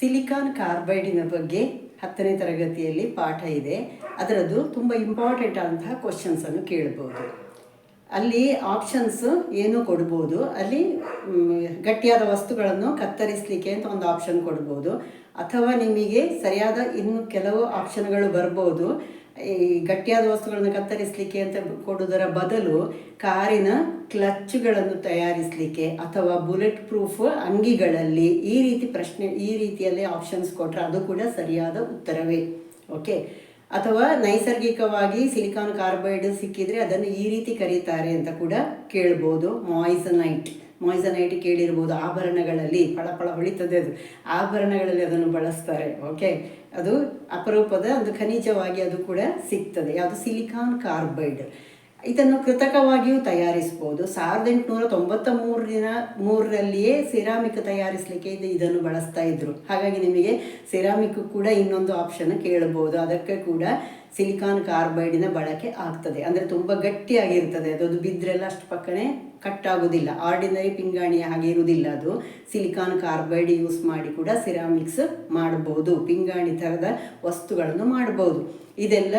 Silicon ಕಾರ್ಬೈಡಿನ ಬಗ್ಗೆ ಹತ್ತನೇ ತರಗತಿಯಲ್ಲಿ ಪಾಠ ಇದೆ. ಅದರದ್ದು ತುಂಬ ಇಂಪಾರ್ಟೆಂಟ್ ಆದಂತಹ ಕ್ವಶನ್ಸನ್ನು ಕೇಳ್ಬೋದು ಅಲ್ಲಿ ಆಪ್ಷನ್ಸ್ ಏನು ಕೊಡ್ಬೋದು? ಅಲ್ಲಿ ಗಟ್ಟಿಯಾದ ವಸ್ತುಗಳನ್ನು ಕತ್ತರಿಸಲಿಕ್ಕೆ ಅಂತ ಒಂದು ಆಪ್ಷನ್ ಕೊಡ್ಬೋದು. ಅಥವಾ ನಿಮಗೆ ಸರಿಯಾದ ಇನ್ನು ಕೆಲವು ಆಪ್ಷನ್ಗಳು ಬರ್ಬೋದು. ಈ ಗಟ್ಟಿಯಾದ ವಸ್ತುಗಳನ್ನು ಕತ್ತರಿಸಲಿಕ್ಕೆ ಅಂತ ಕೊಡುವುದರ ಬದಲು ಕಾರಿನ ಕ್ಲಚ್ಗಳನ್ನು ತಯಾರಿಸಲಿಕ್ಕೆ ಅಥವಾ ಬುಲೆಟ್ ಪ್ರೂಫ್ ಅಂಗಿಗಳಲ್ಲಿ ಈ ರೀತಿ ಪ್ರಶ್ನೆ, ಈ ರೀತಿಯಲ್ಲಿ ಆಪ್ಷನ್ಸ್ ಕೊಟ್ಟರೆ ಅದು ಕೂಡ ಸರಿಯಾದ ಉತ್ತರವೇ. ಓಕೆ? ಅಥವಾ ನೈಸರ್ಗಿಕವಾಗಿ ಸಿಲಿಕಾನ್ ಕಾರ್ಬೈಡ್ ಸಿಕ್ಕಿದ್ರೆ ಅದನ್ನು ಈ ರೀತಿ ಕರೀತಾರೆ ಅಂತ ಕೂಡ ಕೇಳ್ಬೋದು. ಮಾಯ್ಸನೈಟ್ ಮಾಯ್ಸನೈಟ್ ಕೇಳಿರ್ಬೋದು. ಆಭರಣಗಳಲ್ಲಿ ಫಳಫಳ ಹೊಳಿತದೆ ಅದು. ಆಭರಣಗಳಲ್ಲಿ ಅದನ್ನು ಬಳಸ್ತಾರೆ. ಓಕೆ ಅದು ಅಪರೂಪದ ಒಂದು ಖನಿಜವಾಗಿ ಅದು ಕೂಡ ಸಿಗ್ತದೆ. ಯಾವುದು? Silicon carbide. ಇದನ್ನು ಕೃತಕವಾಗಿಯೂ ತಯಾರಿಸ್ಬೋದು ಸಾವಿರದ ಎಂಟುನೂರ ತೊಂಬತ್ತ ಮೂರಿನ ಮೂರರಲ್ಲಿಯೇ ಸಿರಾಮಿಕ್ ತಯಾರಿಸಲಿಕ್ಕೆ ಇದು ಇದನ್ನು ಬಳಸ್ತಾ ಇದ್ರು. ಹಾಗಾಗಿ ನಿಮಗೆ ಸಿರಾಮಿಕ್ ಕೂಡ ಇನ್ನೊಂದು ಆಪ್ಷನ್ ಕೇಳಬಹುದು. ಅದಕ್ಕೆ ಕೂಡ ಸಿಲಿಕಾನ್ ಕಾರ್ಬೈಡಿನ ಬಳಕೆ ಆಗ್ತದೆ. ಅಂದರೆ ತುಂಬ ಗಟ್ಟಿಯಾಗಿರ್ತದೆ. ಅದು ಬಿದ್ದರೆಲ್ಲ ಅಷ್ಟು ಪಕ್ಕನೆ ಕಟ್ ಆಗೋದಿಲ್ಲ. ಆರ್ಡಿನರಿ ಪಿಂಗಾಣಿ ಹಾಗೆ ಇರುವುದಿಲ್ಲ ಅದು. ಸಿಲಿಕಾನ್ ಕಾರ್ಬೈಡ್ ಯೂಸ್ ಮಾಡಿ ಕೂಡ ಸಿರಾಮಿಕ್ಸ್ ಮಾಡಬಹುದು. ಪಿಂಗಾಣಿ ಥರದ ವಸ್ತುಗಳನ್ನು ಮಾಡಬಹುದು. ಇದೆಲ್ಲ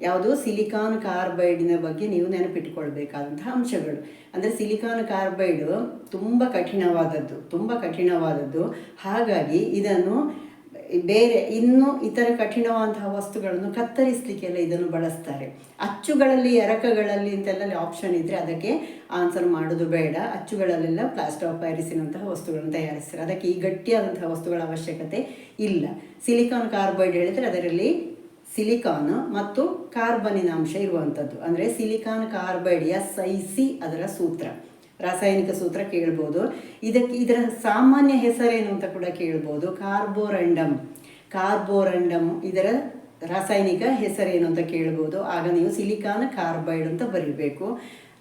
ಯಾವುದು ಸಿಲಿಕಾನ್ ಕಾರ್ಬೈಡಿನ ಬಗ್ಗೆ ನೀವು ನೆನಪಿಟ್ಟುಕೊಳ್ಬೇಕಾದಂತಹ ಅಂಶಗಳು. ಅಂದರೆ ಸಿಲಿಕಾನ್ ಕಾರ್ಬೈಡ್ ತುಂಬ ಕಠಿಣವಾದದ್ದು ತುಂಬ ಕಠಿಣವಾದದ್ದು. ಹಾಗಾಗಿ ಇದನ್ನು ಬೇರೆ ಇನ್ನು ಇತರ ಕಠಿಣವಾದಂತಹ ವಸ್ತುಗಳನ್ನು ಕತ್ತರಿಸಲಿಕ್ಕೆಲ್ಲ ಇದನ್ನು ಬಳಸ್ತಾರೆ. ಅಚ್ಚುಗಳಲ್ಲಿ, ಎರಕಗಳಲ್ಲಿ ಅಂತೆಲ್ಲ ಆಪ್ಷನ್ ಇದ್ದರೆ ಅದಕ್ಕೆ ಆನ್ಸರ್ ಮಾಡೋದು ಬೇಡ. ಅಚ್ಚುಗಳಲ್ಲೆಲ್ಲ ಪ್ಲಾಸ್ಟರ್ ಆಫ್ ಪ್ಯಾರಿಸಿನಂತಹ ವಸ್ತುಗಳನ್ನು ತಯಾರಿಸ್ತಾರೆ. ಅದಕ್ಕೆ ಈ ಗಟ್ಟಿಯಾದಂತಹ ವಸ್ತುಗಳ ಅವಶ್ಯಕತೆ ಇಲ್ಲ. ಸಿಲಿಕಾನ್ ಕಾರ್ಬೈಡ್ ಹೇಳಿದರೆ ಅದರಲ್ಲಿ ಸಿಲಿಕಾನ್ ಮತ್ತು ಕಾರ್ಬನಿನ ಅಂಶ ಇರುವಂಥದ್ದು. ಅಂದರೆ silicon carbide S I C ಅದರ ಸೂತ್ರ. ರಾಸಾಯನಿಕ ಸೂತ್ರ ಕೇಳ್ಬೋದು. ಇದಕ್ಕೆ ಇದರ ಸಾಮಾನ್ಯ ಹೆಸರೇನು ಅಂತ ಕೂಡ ಕೇಳ್ಬೋದು. ಕಾರ್ಬೋರಂಡಮ್ ಕಾರ್ಬೋರಂಡಮ್ ಇದರ ರಾಸಾಯನಿಕ ಹೆಸರೇನು ಅಂತ ಕೇಳ್ಬೋದು. ಆಗ ನೀವು ಸಿಲಿಕಾನ್ ಕಾರ್ಬೈಡ್ ಅಂತ ಬರೀಬೇಕು.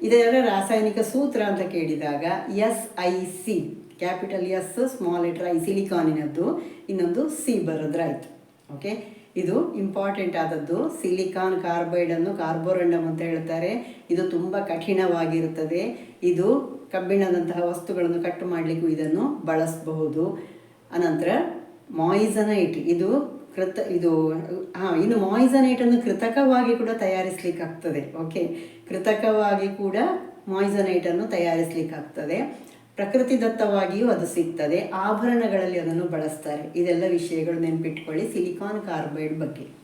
ಇದರ ರಾಸಾಯನಿಕ ಸೂತ್ರ ಅಂತ ಕೇಳಿದಾಗ S I C, capital S small letter I ಸಿಲಿಕಾನಿನದ್ದು ಇನ್ನೊಂದು ಸಿ ಬರೋದ್ರಾಯ್ತು. ಓಕೆ? ಇದು ಇಂಪಾರ್ಟೆಂಟ್ ಆದದ್ದು. ಸಿಲಿಕಾನ್ ಕಾರ್ಬೈಡನ್ನು ಕಾರ್ಬೋರಂಡಮ್ ಅಂತ ಹೇಳ್ತಾರೆ. ಇದು ತುಂಬ ಕಠಿಣವಾಗಿರುತ್ತದೆ. ಇದು ಕಬ್ಬಿಣದಂತಹ ವಸ್ತುಗಳನ್ನು ಕಟ್ಟು ಮಾಡಲಿಕ್ಕೂ ಇದನ್ನು ಬಳಸಬಹುದು. ಅನಂತರ ಮಾಯಿಸನೈಟ್ ಇದು ಕೃತ, ಇದು, ಹಾಂ, ಇನ್ನು ಮಾಯಿಸನೈಟನ್ನು ಕೃತಕವಾಗಿ ಕೂಡ ತಯಾರಿಸಲಿಕ್ಕಾಗ್ತದೆ. ಓಕೆ ಕೃತಕವಾಗಿ ಕೂಡ ಮಾಯಿಸನೈಟನ್ನು ತಯಾರಿಸಲಿಕ್ಕಾಗ್ತದೆ. ಪ್ರಕೃತಿದತ್ತವಾಗಿಯೂ ಅದು ಸಿಗ್ತದೆ. ಆಭರಣಗಳಲ್ಲಿ ಅದನ್ನು ಬಳಸ್ತಾರೆ. ಇದೆಲ್ಲ ವಿಷಯಗಳು ನೆನಪಿಟ್ಕೊಳ್ಳಿ. ಸಿಲಿಕಾನ್ ಕಾರ್ಬೈಡ್ ಬಗ್ಗೆ.